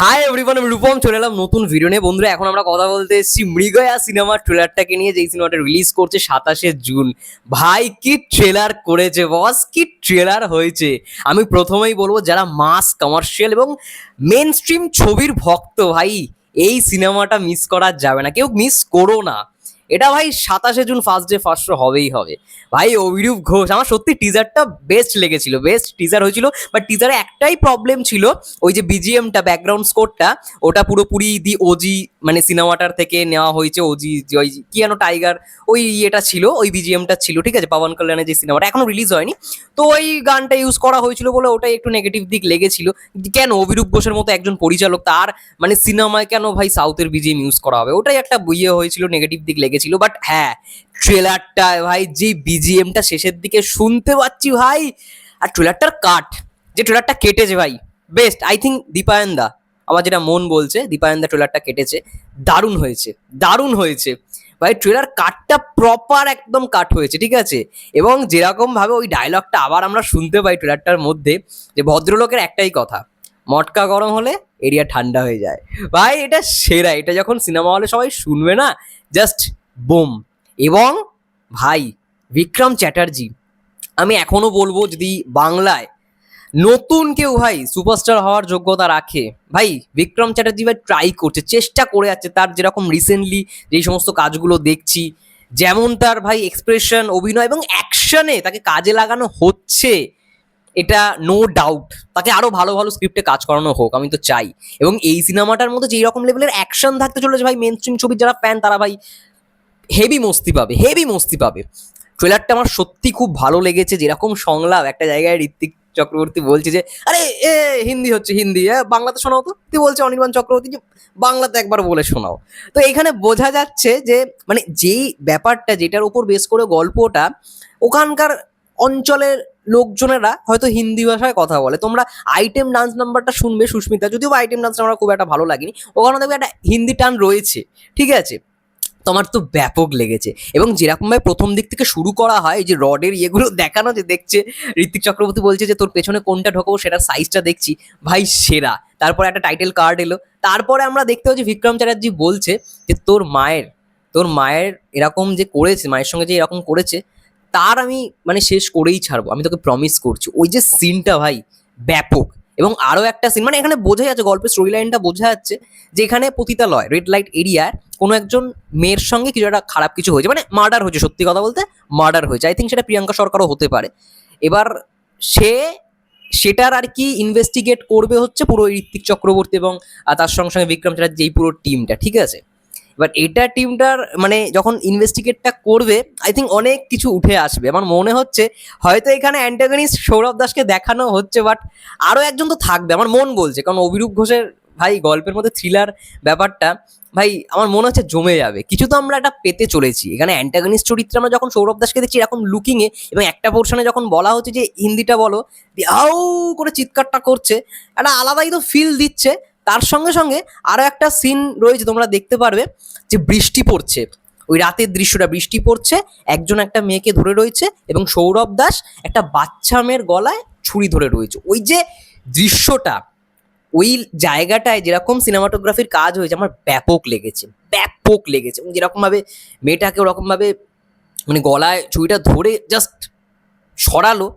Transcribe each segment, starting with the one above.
Hi everyone আমি রূপম চলে এলাম নতুন ভিডিও নিয়ে। বন্ধুরা, এখন আমরা কথা বলতে এসেছি মৃগয়া সিনেমার ট্রেলারটাকে নিয়ে, যেই সিনেমাটা রিলিজ করছে সাতাশে জুন ভাই, কি ট্রেলার করেছে বস কি ট্রেলার হয়েছে? আমি প্রথমেই বলব, যারা মাস কমার্শিয়াল এবং মেন স্ট্রিম ছবির ভক্ত, ভাই, এই সিনেমাটা মিস করা যাবে না। কেউ মিস করো না। এটা ভাই সাতাশে June first day first show হবেই হবে। ভাই, অভিরূপ ঘোষ, আমার সত্যি টিজারটা বেস্ট লেগেছিল বেস্ট টিজার হয়েছিল বাট টিজারে একটাই প্রবলেম ছিল, ওই যে বিজিএমটা ব্যাকগ্রাউন্ড স্কোরটা ওটা পুরোপুরি দি ওজি মানে সিনেমাটার থেকে নেওয়া হয়েছে ওজি ওই কি যেন টাইগার, ওই ইয়েটা ছিল, ওই বিজিএমটা ছিল, ঠিক আছে? পাবন কল্যাণের যে সিনেমাটা, এখনও রিলিজ হয়নি। তো ওই গানটা ইউজ করা হয়েছিল বলে ওটাই একটু নেগেটিভ দিক লেগেছিল। কেন? অভিরূপ ঘোষের মতো একজন পরিচালক তার মানে সিনেমায় কেন ভাই সাউথের বিজিএম ইউজ করা হবে? ওটাই একটা ইয়ে হয়েছিল নেগেটিভ দিক লেগেছিল। বাট হ্যাঁ ট্রেলারটা ভাই, যে বিজিএমটা শেষের দিকে শুনতে পাচ্ছি ভাই, আর ট্রেলারটার কাট যে ট্রেলারটা কেটেছে ভাই বেস্ট আই থিঙ্ক দীপায়ন দা। আমার যেটা মন বলছে দীপায়ন দা ট্রেলারটা কেটেছে, দারুণ হয়েছে দারুণ হয়েছে। ভাই ট্রেলার কাটটা প্রপার একদম কাট হয়েছে, ঠিক আছে? এবং যেরকম ভাবে ওই ডায়লগটা আবার আমরা শুনতে পাই ট্রেলারটার মধ্যে, যে ভদ্রলোকের একটাই কথা, মটকা গরম হলে এরিয়া ঠান্ডা হয়ে যায়। ভাই, এটা সেরা, এটা যখন সিনেমা হলে সবাই শুনবে না জাস্ট বোম এবং ভাই বিক্রম চ্যাটার্জি আমি এখনও বলব যদি বাংলায় নতুন কেউ ভাই সুপারস্টার হওয়ার যোগ্যতা রাখে। ভাই, বিক্রম চ্যাটার্জি ভাই ট্রাই করছে, চেষ্টা করে যাচ্ছে তার যেরকম রিসেন্টলি যেই সমস্ত কাজগুলো দেখছি, যেমন তার ভাই এক্সপ্রেশন অভিনয় এবং অ্যাকশনে তাকে কাজে লাগানো হচ্ছে, এটা নো ডাউট তাকে আরও ভালো ভালো স্ক্রিপ্টে কাজ করানো হোক, আমি তো চাই। এবং এই সিনেমাটার মধ্যে যেই রকম লেভেলের অ্যাকশন থাকতে চলেছে ভাই মেন স্ট্রিম ছবির যারা ফ্যান তারা ভাই হেভি মস্তি পাবে হেভি মস্তি পাবে। ট্রেলারটা আমার সত্যি খুব ভালো লেগেছে, যেরকম সংলাপ, একটা জায়গায় ঋত্বিক চক্রবর্তী বলছে যে, আরে, এ, হিন্দি হচ্ছে হিন্দি হ্যাঁ বাংলাতে শোনাও তো। তুই বলছে অনির্বাণ চক্রবর্তী যে, বাংলাতে একবার বলে শোনাও। তো এখানে বোঝা যাচ্ছে যে মানে যেই ব্যাপারটা যেটার উপর বেশ করে গল্পটা, ওখানকার অঞ্চলের লোকজনেরা হয়তো হিন্দি ভাষায় কথা বলে। তোমরা আইটেম ডান্স নাম্বারটা শুনবে সুস্মিতা, যদিও আইটেম ডান্স নাম্বার খুব একটা ভালো লাগেনি। ওখানে দেখবে একটা হিন্দি টান রয়েছে, ঠিক আছে? তো আমার তো ব্যাপক লেগেছে। এবং যেরকমভাবে প্রথম দিক থেকে শুরু করা হয় যে রডের ইয়েগুলো দেখানো যে দেখছে, ঋত্বিক চক্রবর্তী বলছে যে তোর পেছনে কোনটা ঢোকাবো সেটার সাইজটা দেখছি, ভাই সেরা। তারপরে একটা টাইটেল কার্ড এলো। তারপরে আমরা দেখতে পাচ্ছি বিক্রম চ্যাটার্জি বলছে যে তোর মায়ের তোর মায়ের এরকম যে করেছে, মায়ের সঙ্গে যে এরকম করেছে, তার আমি মানে শেষ করেই ছাড়বো। আমি তোকে প্রমিস করছি। ওই যে সিনটা ভাই ব্যাপক। এবং আরও একটা সিন মানে এখানে বোঝা যাচ্ছে, গল্পের স্টোরি লাইনটা বোঝা যাচ্ছে যে এখানে পতিতালয় রেড লাইট এরিয়ার কোনো একজন মেয়ের সঙ্গে কিছু একটা খারাপ কিছু হয়েছে মানে মার্ডার হয়েছে, সত্যি কথা বলতে মার্ডার হয়েছে। আই থিঙ্ক সেটা প্রিয়াঙ্কা সরকারও হতে পারে। এবার সে, সেটার আর কি ইনভেস্টিগেট করবে হচ্ছে পুরো ঋত্বিক চক্রবর্তী এবং তার সঙ্গে সঙ্গে বিক্রম চ্যাটার্জি, এই পুরো টিমটা ঠিক আছে? এবার এটা টিমটার মানে যখন ইনভেস্টিগেটটা করবে আই থিঙ্ক অনেক কিছু উঠে আসবে। আমার মনে হচ্ছে হয়তো এখানে অ্যান্টাগনিস্ট সৌরভ দাসকে দেখানো হচ্ছে বাট আরও একজন তো থাকবে। আমার মন বলছে, কারণ অভিরূপ ঘোষের ভাই গল্পের মধ্যে থ্রিলার ব্যাপারটা, ভাই আমার মনে হচ্ছে জমে যাবে। কিছু তো আমরা এটা পেতে চলেছি। এখানে অ্যান্টাগনিস্ট চরিত্রে আমরা যখন সৌরভ দাসকে দেখছি এরকম লুকিংয়ে এবং একটা পোর্শনে যখন বলা হচ্ছে যে হিন্দিটা বলো আউ করে চিৎকারটা করছে, একটা আলাদাই তো ফিল দিচ্ছে। তার সঙ্গে সঙ্গে আরও একটা সিন রয়েছে, তোমরা দেখতে পারবে যে বৃষ্টি পড়ছে। ওই রাতের দৃশ্যটা, বৃষ্টি পড়ছে, একজন একটা মেয়েকে ধরে রয়েছে এবং সৌরভ দাস একটা বাচ্চা মেয়ের গলায় ছুরি ধরে রয়েছে। ওই যে দৃশ্যটা, ওই জায়গাটায় যেরকম সিনেমাটোগ্রাফির কাজ হয়েছে, আমার ব্যাপক লেগেছে ব্যাপক লেগেছে। এবং যেরকমভাবে মেয়েটাকে ওরকমভাবে মানে গলায় ছুরিটা ধরে জাস্ট সরালো,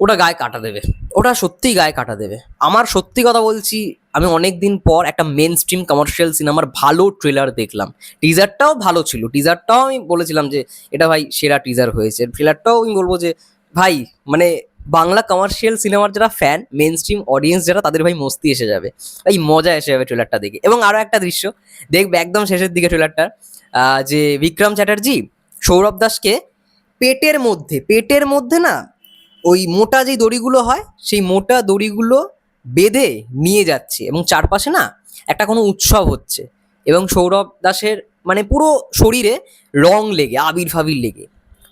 ওটা গায়ে কাটা দেবে। ওটা সত্যিই গায়ে কাটা দেবে। আমার সত্যি কথা বলছি আমি অনেক দিন পর একটা মেন স্ট্রিম কমার্শিয়াল সিনেমার ভালো ট্রেলার দেখলাম। টিজারটাও ভালো ছিল। টিজারটাও আমি বলেছিলাম যে, এটা ভাই সেরা টিজার হয়েছে। ট্রেলারটাও আমি বলব যে, ভাই মানে বাংলা কমার্শিয়াল সিনেমার যারা ফ্যান মেন স্ট্রিম অডিয়েন্স যারা, তাদের ভাই মস্তি এসে যাবে। এই মজা এসে যাবে ট্রেলারটা দেখে। এবং আরও একটা দৃশ্য, দেখবে একদম শেষের দিকে ট্রেলারটা যে বিক্রম চ্যাটার্জি সৌরভ দাসকে পেটের মধ্যে পেটের মধ্যে না, ওই মোটা যেই দড়িগুলো হয়, সেই মোটা দড়িগুলো বেঁধে নিয়ে যাচ্ছে এবং চারপাশে না একটা কোনো উৎসব হচ্ছে এবং সৌরভ দাসের মানে পুরো শরীরে রং লেগে আবির ফাবির লেগে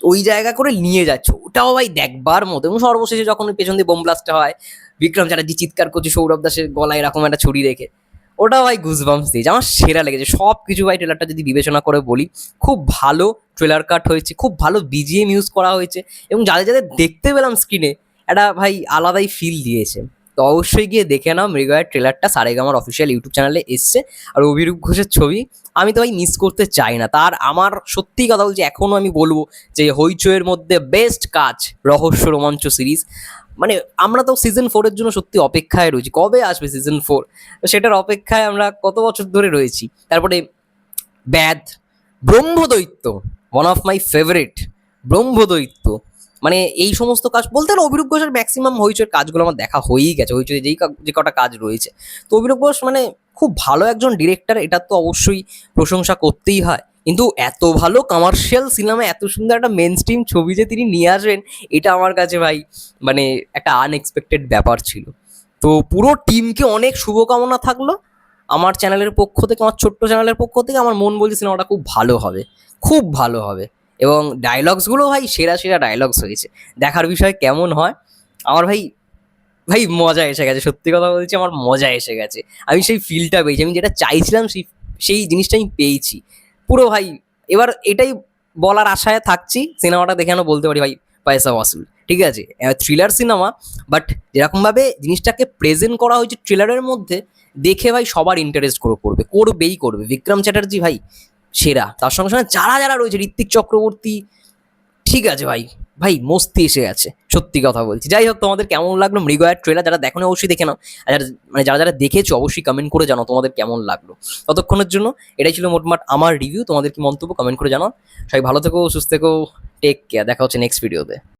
ওই জায়গা করে নিয়ে যাচ্ছে। ওটাও ভাই দেখবার মতো এবং সর্বশেষে যখন পেছন দিয়ে বোম ব্লাস্টটা হয়, বিক্রম চ্যাটার্জি চিৎকার করছে সৌরভ দাসের গলায় এরকম একটা ছড়ি রেখে। ওটাও ভাই গুজবাম্স দিয়েছে। আমার সেরা লেগেছে। সব কিছু ভাই ট্রেলারটা যদি বিবেচনা করে বলি, খুব ভালো ট্রেলার কাট হয়েছে, খুব ভালো বিজিএম ইউজ করা হয়েছে এবং যাদের যাদের দেখতে পেলাম স্ক্রিনে একটা ভাই আলাদাই ফিল দিয়েছে। তো অবশ্যই গিয়ে দেখে নাও মৃগয়ার ট্রেলারটা সারেগামার অফিসিয়াল ইউটিউব চ্যানেলে এসছে। আর অভিরূপ ঘোষের ছবি, আমি তো ভাই মিস করতে চাই না। তার আমার সত্যি কথা বলছি এখনও আমি বলব যে হইচইয়ের মধ্যে বেস্ট কাজ রহস্য রোমাঞ্চ সিরিজ মানে আমরা তো সিজন ফোরের জন্য সত্যি অপেক্ষায় রয়েছি। কবে আসবে সিজন ফোর সেটার অপেক্ষায় আমরা কত বছর ধরে রয়েছি? তারপরে ব্যাধ, ব্রহ্মদৈত্য ওয়ান অফ মাই ফেভারিট ব্রহ্মদৈত্য। মানে এই সমস্ত কাজ বলতে গেলে অভিরূপ ঘোষের ম্যাক্সিমাম হইচইয়ের কাজগুলো আমার দেখা হয়েই গেছে, হইচই যেই যে কটা কাজ রয়েছে। তো অভিরূপ ঘোষ মানে খুব ভালো একজন ডিরেক্টর এটা তো অবশ্যই প্রশংসা করতেই হয়। কিন্তু এত ভালো কমার্শিয়াল সিনেমা এত সুন্দর একটা মেন স্ট্রিম ছবি যে তিনি নিয়ে আসবেন, এটা আমার কাছে ভাই মানে একটা আনএক্সপেক্টেড ব্যাপার ছিল। তো পুরো টিমকে অনেক শুভকামনা থাকল। আমার চ্যানেলের পক্ষ থেকে, আমার ছোট্ট চ্যানেলের পক্ষ থেকে, আমার মন বলছে সিনেমাটা খুব ভালো হবে। খুব ভালো হবে। এবং ডায়লগসগুলো ভাই সেরা সেরা ডায়লগস হয়েছে। দেখার বিষয় কেমন হয়? আমার ভাই ভাই মজা এসে গেছে, সত্যি কথা বলছি আমার মজা এসে গেছে। আমি সেই ফিলটা পেয়েছি, আমি যেটা চাইছিলাম সেই সেই জিনিসটা আমি পেয়েছি। পুরো ভাই, এবার এটাই বলার আশায় থাকছি, সিনেমাটা দেখে আমি বলতে পারি ভাই, পয়সা ওয়াসুল, ঠিক আছে? থ্রিলার সিনেমা বাট যেরকমভাবে জিনিসটাকে প্রেজেন্ট করা হয়েছে ট্রেলারের মধ্যে, দেখে ভাই সবার ইন্টারেস্ট করে করবে, করবেই করবে। বিক্রম চ্যাটার্জি ভাই সেরা। তার সঙ্গে সঙ্গে যারা যারা রয়েছে, ঋত্বিক চক্রবর্তী, ঠিক আছে ভাই। ভাই, মস্তি এসে গেছে, সত্যি কথা বলছি। যাই হোক, তোমাদের কেমন লাগল মৃগয়ার ট্রেলার যারা দেখো অবশ্যই দেখে নাও। আর যারা মানে যারা যারা দেখেছ, অবশ্যই কমেন্ট করে জানাও তোমাদের কেমন লাগল। ততক্ষণের জন্য এটাই ছিল মোটমাট আমার রিভিউ তোমাদের কি মন্তব্য কমেন্ট করে জানাও। সবাই ভালো থেকো, সুস্থ থেকো টেক কেয়ার দেখা হচ্ছে নেক্সট ভিডিওতে